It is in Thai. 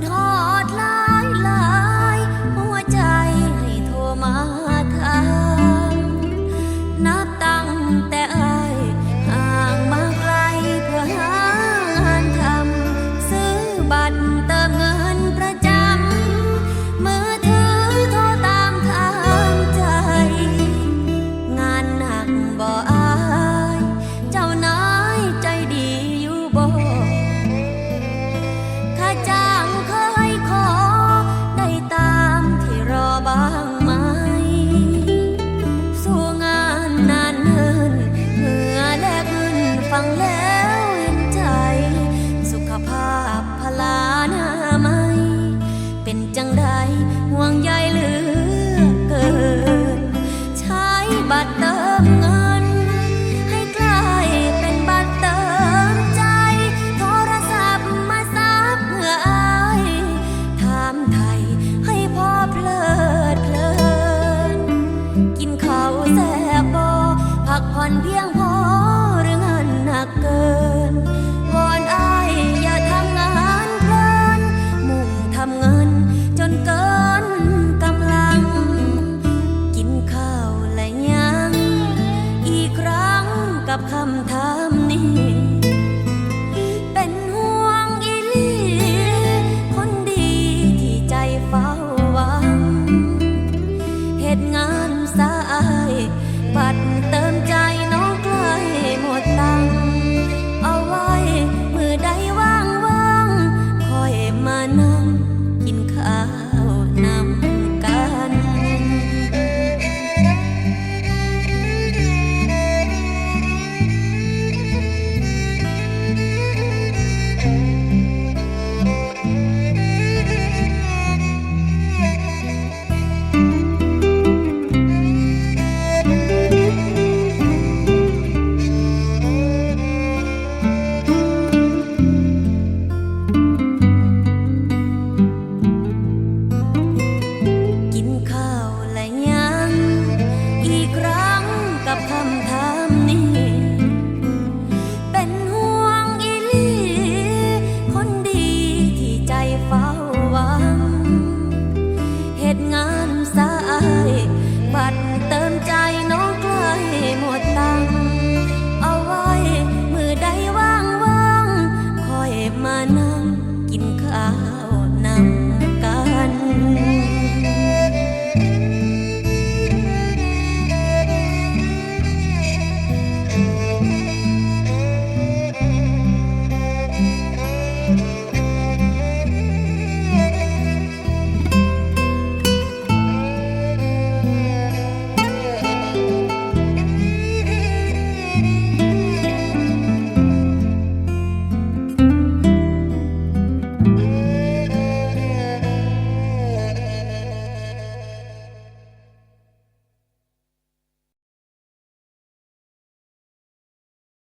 good. แล้วยินใจ สุขภาพพลาน้าไม่ เป็นจังใดห่วงใยเหลือเกิน ใช้บัตรเติมเงิน ให้กลายเป็นบัตรเติมใจ โทรศัพท์มาซับเหงื่ออายถามไทยให้พอเพลิดเพลิน กินข้าวแซ่บบ่พักผ่อนเพียง กับคำถามนี้